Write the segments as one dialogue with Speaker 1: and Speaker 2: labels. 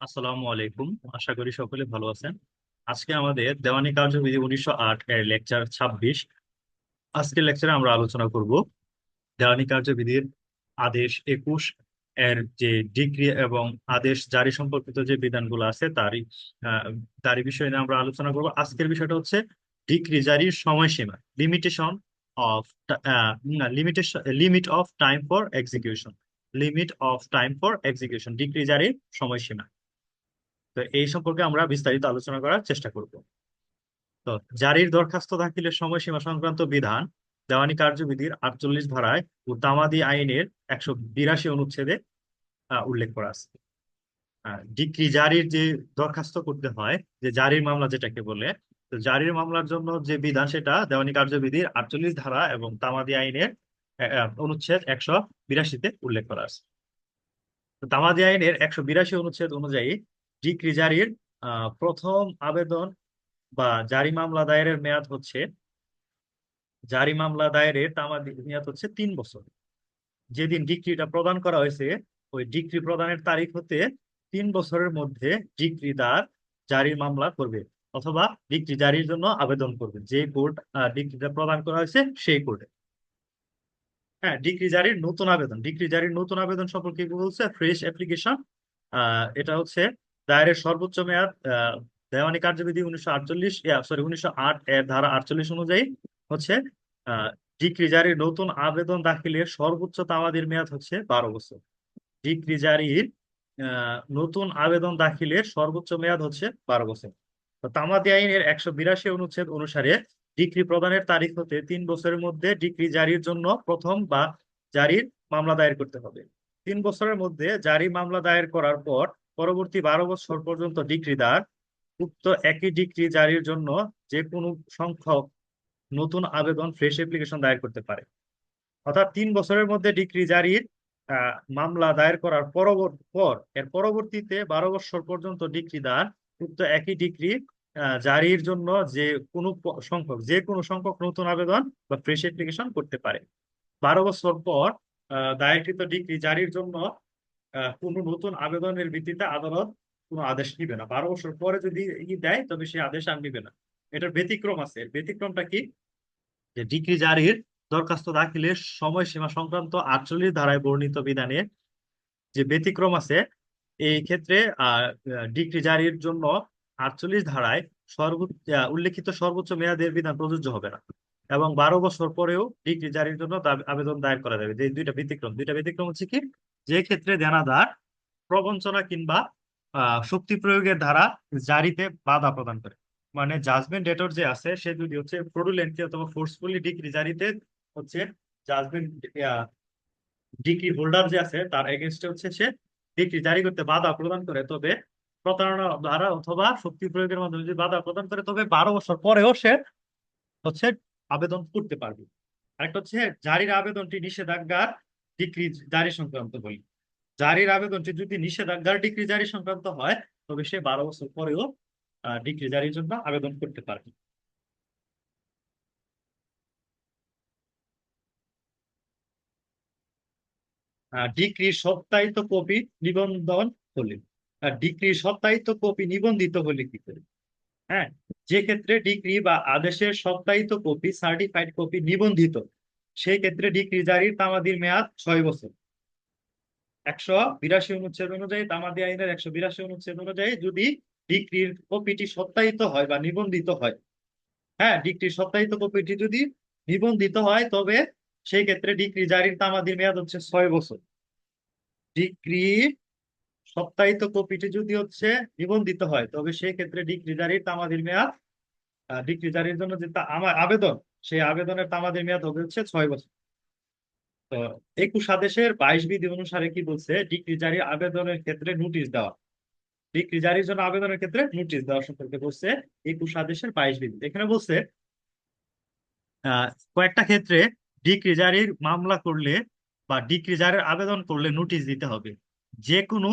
Speaker 1: আসসালামু আলাইকুম। আশা করি সকলে ভালো আছেন। আজকে আমাদের দেওয়ানি কার্যবিধি উনিশশো আট এর লেকচার ছাব্বিশ। আজকের লেকচারে আমরা আলোচনা করব দেওয়ানি কার্যবিধির আদেশ একুশ এর যে ডিগ্রি এবং আদেশ জারি সম্পর্কিত যে বিধানগুলো আছে তারই তারই বিষয় নিয়ে আমরা আলোচনা করব। আজকের বিষয়টা হচ্ছে ডিগ্রি জারির সময়সীমা limitation of limitation limit of time for execution limit of time for execution decree জারির সময়সীমা। তো এই সম্পর্কে আমরা বিস্তারিত আলোচনা করার চেষ্টা করব। তো জারির দরখাস্ত দাখিলের সময়সীমা সংক্রান্ত বিধান, দেওয়ানি কার্যবিধির আটচল্লিশ ধারায় ও তামাদি আইনের একশো বিরাশি অনুচ্ছেদে উল্লেখ করা আছে। ডিক্রি জারির যে দরখাস্ত করতে হয়, যে জারির মামলা যেটাকে বলে, তো জারির মামলার জন্য যে বিধান সেটা দেওয়ানি কার্যবিধির আটচল্লিশ ধারা এবং তামাদি আইনের অনুচ্ছেদ একশো বিরাশিতে উল্লেখ করা আছে। তামাদি আইনের একশো বিরাশি অনুচ্ছেদ অনুযায়ী ডিক্রি জারির প্রথম আবেদন বা জারি মামলা দায়েরের মেয়াদ হচ্ছে, জারি মামলা দায়েরের তামাদি মেয়াদ হচ্ছে তিন বছর। যেদিন ডিক্রিটা প্রদান করা হয়েছে, ওই ডিক্রি প্রদানের তারিখ হতে তিন বছরের মধ্যে ডিক্রিদার জারির মামলা করবে অথবা ডিক্রি জারির জন্য আবেদন করবে। যে কোর্ট ডিক্রিটা প্রদান করা হয়েছে সেই কোর্টে। হ্যাঁ ডিগ্রি জারির নতুন আবেদন। ডিগ্রি জারির নতুন আবেদন সম্পর্কে বলছে? Fresh application. এটা হচ্ছে দায়েরের সর্বোচ্চ মেয়াদ দেওয়ানি কার্যবিধি উনিশশো আটচল্লিশ সরি উনিশশো আট এর ধারা আটচল্লিশ অনুযায়ী হচ্ছে ডিগ্রি জারির নতুন আবেদন দাখিলের সর্বোচ্চ তামাদির মেয়াদ হচ্ছে বারো বছর। ডিগ্রি জারির নতুন আবেদন দাখিলের সর্বোচ্চ মেয়াদ হচ্ছে বারো বছর। তামাদি আইনের একশো বিরাশি অনুচ্ছেদ অনুসারে ডিগ্রি প্রদানের তারিখ হতে তিন বছরের মধ্যে ডিগ্রি জারির জন্য প্রথম বা জারির মামলা দায়ের করতে হবে। তিন বছরের মধ্যে জারি মামলা দায়ের করার পর পরবর্তী বারো বছর পর্যন্ত ডিগ্রিদার উক্ত একই ডিগ্রি জারির জন্য যে কোনো সংখ্যক নতুন আবেদন ফ্রেশ অ্যাপ্লিকেশন দায়ের করতে পারে। অর্থাৎ তিন বছরের মধ্যে ডিগ্রি জারির মামলা দায়ের করার পরবর্তী পর এর পরবর্তীতে বারো বছর পর্যন্ত ডিগ্রিদার উক্ত একই ডিগ্রি আহ, জারির জন্য যে কোনো সংখ্যক যে কোনো সংখ্যক নতুন আবেদন বা ফ্রেশ অ্যাপ্লিকেশন করতে পারে। বারো বছর পর দায়েরকৃত ডিগ্রি জারির জন্য কোনো নতুন আবেদনের ভিত্তিতে আদালত কোনো আদেশ নিবে না। বারো বছর পরে যদি ই দেয়, তবে সেই আদেশ আর নিবে না। এটার ব্যতিক্রম আছে। এর ব্যতিক্রমটা কি? যে ডিগ্রি জারির দরখাস্ত দাখিলের সময়সীমা সংক্রান্ত আটচল্লিশ ধারায় বর্ণিত বিধানে যে ব্যতিক্রম আছে, এই ক্ষেত্রে ডিগ্রি জারির জন্য আটচল্লিশ ধারায় সর্বোচ্চ উল্লেখিত সর্বোচ্চ মেয়াদের বিধান প্রযোজ্য হবে না। এবং বারো বছর পরেও ডিগ্রি জারির জন্য আবেদন দায়ের করা যাবে। যে দুইটা ব্যতিক্রম। দুইটা ব্যতিক্রম হচ্ছে কি? যে ক্ষেত্রে দেনাদার, প্রবঞ্চনা কিংবা শক্তি প্রয়োগের দ্বারা জারিতে বাধা প্রদান করে। মানে জাজমেন্ট ডেটর যে আছে, সে যদি হচ্ছে ফ্রডুলেন্টলি অথবা ফোর্সফুলি ডিগ্রি জারিতে হচ্ছে জাজমেন্ট ডিগ্রি হোল্ডার যে আছে, তার এগেনস্টে হচ্ছে সে ডিগ্রি জারি করতে বাধা প্রদান করে। তবে প্রতারণা দ্বারা অথবা শক্তি প্রয়োগের মাধ্যমে যদি বাধা প্রদান করে, তবে বারো বছর পরেও সে হচ্ছে আবেদন করতে পারবে। আরেকটা হচ্ছে জারির আবেদনটি নিষেধাজ্ঞার ডিগ্রি জারি সংক্রান্ত বলি জারির আবেদনটি যদি নিষেধাজ্ঞার ডিগ্রি জারি সংক্রান্ত হয়, তবে সে বারো বছর পরেও ডিগ্রি জারির জন্য আবেদন করতে পারবে। ডিগ্রির সত্যায়িত কপি নিবন্ধন হলে ডিগ্রির সত্যায়িত কপি নিবন্ধিত হলে কি করে? হ্যাঁ যে ক্ষেত্রে ডিগ্রি বা আদেশের সত্যায়িত কপি সার্টিফাইড কপি নিবন্ধিত সেই ক্ষেত্রে জারির তামাদির মেয়াদ ছয় বছর। একশো বিরাশি অনুচ্ছেদ অনুযায়ী তামাদি আইনের একশো বিরাশি অনুচ্ছেদ অনুযায়ী যদি ডিক্রির কপিটি সত্যায়িত হয় বা নিবন্ধিত হয় হ্যাঁ ডিগ্রির সত্যায়িত কপিটি যদি নিবন্ধিত হয়, তবে সেই ক্ষেত্রে ডিগ্রি জারির তামাদির মেয়াদ হচ্ছে ছয় বছর। ডিগ্রি সত্যায়িত কপিটি যদি হচ্ছে নিবন্ধিত হয়, তবে সেই ক্ষেত্রে ডিগ্রি জারির তামাদির মেয়াদ ডিগ্রি জারির জন্য যে আমার আবেদন সেই আবেদনের তামাদির মেয়াদ হবে হচ্ছে ছয় বছর। তো একুশ আদেশের বাইশ বিধি অনুসারে কি বলছে? ডিগ্রি জারির আবেদনের ক্ষেত্রে নোটিশ দেওয়া। ডিগ্রি জারির জন্য আবেদনের ক্ষেত্রে নোটিশ দেওয়া সম্পর্কে বলছে একুশ আদেশের বাইশ বিধি। এখানে বলছে কয়েকটা ক্ষেত্রে ডিগ্রি জারির মামলা করলে বা ডিগ্রি জারির আবেদন করলে নোটিশ দিতে হবে। যে কোনো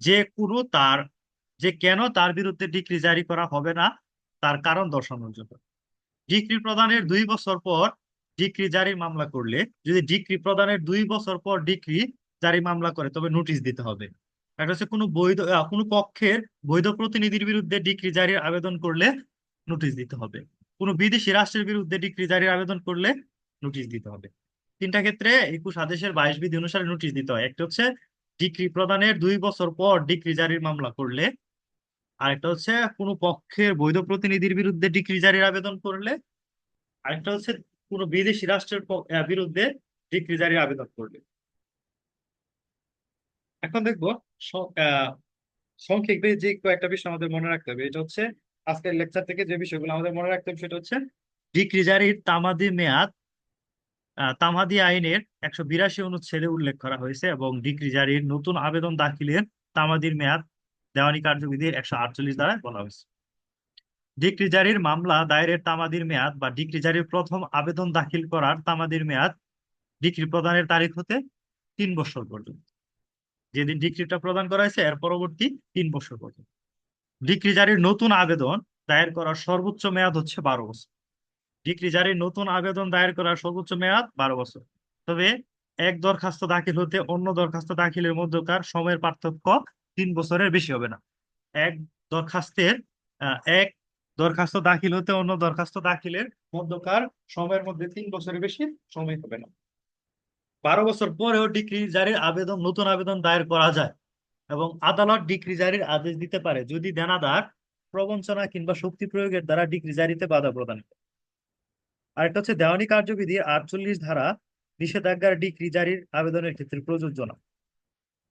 Speaker 1: যে কোনো তার, যে কেন তার বিরুদ্ধে ডিগ্রি জারি করা হবে না, তার কারণ দর্শানোর জন্য। ডিগ্রি প্রদানের দুই বছর পর ডিগ্রি জারির মামলা করলে, যদি ডিগ্রি প্রদানের দুই বছর পর ডিগ্রি জারি মামলা করে, তবে নোটিশ দিতে হবে। একটা কোনো বৈধ কোনো পক্ষের বৈধ প্রতিনিধির বিরুদ্ধে ডিক্রি জারির আবেদন করলে নোটিশ দিতে হবে। কোনো বিদেশি রাষ্ট্রের বিরুদ্ধে ডিক্রি জারির আবেদন করলে নোটিশ দিতে হবে। তিনটা ক্ষেত্রে একুশ আদেশের বাইশ বিধি অনুসারে নোটিশ দিতে হয়। একটা হচ্ছে, ডিক্রি প্রদানের দুই বছর পর ডিক্রি জারির মামলা করলে আরেকটা হচ্ছে কোনো পক্ষের বৈধ প্রতিনিধির বিরুদ্ধে ডিক্রি জারির আবেদন করলে, আরেকটা হচ্ছে কোনো বিদেশি রাষ্ট্রের বিরুদ্ধে ডিক্রি জারির আবেদন করলে। এখন দেখব সংক্ষেপে যে কয়েকটা বিষয় আমাদের মনে রাখতে হবে, এটা হচ্ছে আজকের লেকচার থেকে যে বিষয়গুলো আমাদের মনে রাখতে হবে, সেটা হচ্ছে ডিক্রি জারির তামাদি মেয়াদ তামাদি আইনের একশো বিরাশি অনুচ্ছেদে উল্লেখ করা হয়েছে এবং ডিক্রি জারির নতুন আবেদন দাখিলের তামাদির মেয়াদ দেওয়ানি কার্যবিধির একশো আটচল্লিশ দ্বারা বলা হয়েছে। ডিক্রি জারির মামলা দায়েরের তামাদির মেয়াদ বা ডিক্রি জারির প্রথম আবেদন দাখিল করার তামাদির মেয়াদ ডিক্রি প্রদানের তারিখ হতে তিন বছর পর্যন্ত। যেদিন ডিক্রিটা প্রদান করা হয়েছে, এর পরবর্তী তিন বছর পর্যন্ত। ডিক্রি জারির নতুন আবেদন দায়ের করার সর্বোচ্চ মেয়াদ হচ্ছে বারো বছর। ডিক্রি জারির নতুন আবেদন দায়ের করার সর্বোচ্চ মেয়াদ বারো বছর। তবে এক দরখাস্ত দাখিল হতে অন্য দরখাস্ত দাখিলের মধ্যকার সময়ের পার্থক্য তিন বছরের বেশি হবে না। এক দরখাস্তের এক দরখাস্ত দাখিল হতে অন্য দরখাস্ত দাখিলের মধ্যকার সময়ের মধ্যে তিন বছরের বেশি সময় হবে না। বারো বছর পরেও ডিক্রি জারির আবেদন, নতুন আবেদন দায়ের করা যায় এবং আদালত ডিক্রি জারির আদেশ দিতে পারে যদি দেনাদার প্রবঞ্চনা কিংবা শক্তি প্রয়োগের দ্বারা ডিক্রি জারিতে বাধা প্রদান করে। আরেকটা হচ্ছে দেওয়ানি কার্যবিধি আটচল্লিশ ধারা নিষেধাজ্ঞার ডিক্রি জারির আবেদনের ক্ষেত্রে প্রযোজ্য না।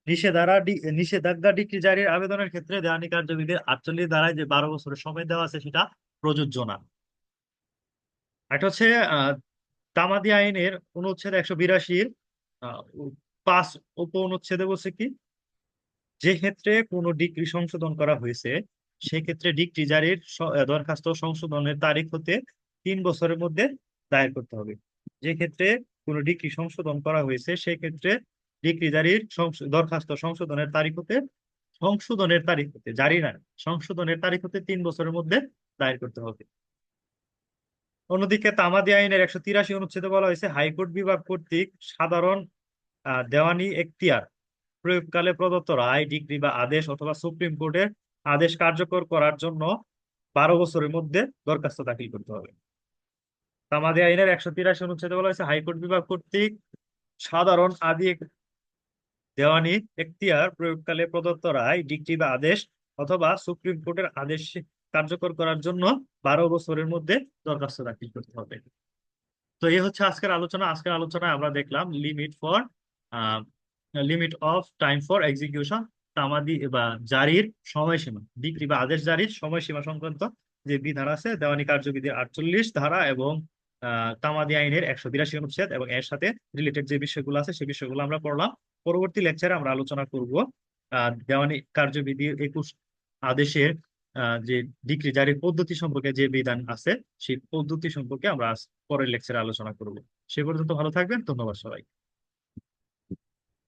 Speaker 1: নিষেধারা নিষেধাজ্ঞা ডিক্রি জারির আবেদনের ক্ষেত্রে দেওয়ানি কার্যবিধির আটচল্লিশ ধারায় যে বারো বছরের সময় দেওয়া আছে সেটা প্রযোজ্য না। একটা হচ্ছে তামাদি আইনের অনুচ্ছেদ একশো বিরাশির পাঁচ উপ অনুচ্ছেদে বলছে কি, যে ক্ষেত্রে কোনো ডিক্রি সংশোধন করা হয়েছে, সেক্ষেত্রে ডিক্রি জারির দরখাস্ত সংশোধনের তারিখ হতে তিন বছরের মধ্যে দায়ের করতে হবে। যে ক্ষেত্রে কোনো ডিগ্রি সংশোধন করা হয়েছে, সেক্ষেত্রে ডিক্রি জারির দরখাস্ত সংশোধনের তারিখ হতে সংশোধনের তারিখ হতে জারি না, সংশোধনের তারিখ হতে তিন বছরের মধ্যে দায়ের করতে হবে। অন্যদিকে তামাদি আইনের একশো তিরাশি অনুচ্ছেদে বলা হয়েছে, হাইকোর্ট বিভাগ কর্তৃক সাধারণ দেওয়ানি এখতিয়ার প্রয়োগকালে প্রদত্ত রায়, ডিগ্রি বা আদেশ অথবা সুপ্রিম কোর্টের আদেশ কার্যকর করার জন্য বারো বছরের মধ্যে দরখাস্ত দাখিল করতে হবে। তামাদি আইনের একশো তিরাশি অনুচ্ছেদে বলা হয়েছে, হাইকোর্ট বিভাগ কর্তৃক সাধারণ আদি দেওয়ানি এখতিয়ার প্রয়োগকালে প্রদত্ত রায় ডিগ্রি বা আদেশ অথবা সুপ্রিম কোর্টের আদেশ কার্যকর করার জন্য বারো বছরের মধ্যে দরখাস্ত দাখিল করতে হবে। তো এই হচ্ছে আজকের আলোচনা। আজকের আলোচনায় আমরা দেখলাম limit for limit of time for execution তামাদি বা জারির সময়সীমা ডিগ্রি বা আদেশ জারির সময়সীমা সংক্রান্ত যে বিধান আছে, দেওয়ানি কার্যবিধির আটচল্লিশ ধারা এবং তামাদি আইনের একশো বিরাশি অনুচ্ছেদ এবং এর সাথে রিলেটেড যে বিষয়গুলো আছে সেই বিষয়গুলো আমরা পড়লাম। পরবর্তী লেকচারে আমরা আলোচনা করব দেওয়ানি কার্যবিধির একুশ আদেশের যে ডিগ্রি জারির পদ্ধতি সম্পর্কে যে বিধান আছে, সেই পদ্ধতি সম্পর্কে আমরা পরের লেকচারে আলোচনা করব। সে পর্যন্ত ভালো থাকবেন, ধন্যবাদ সবাই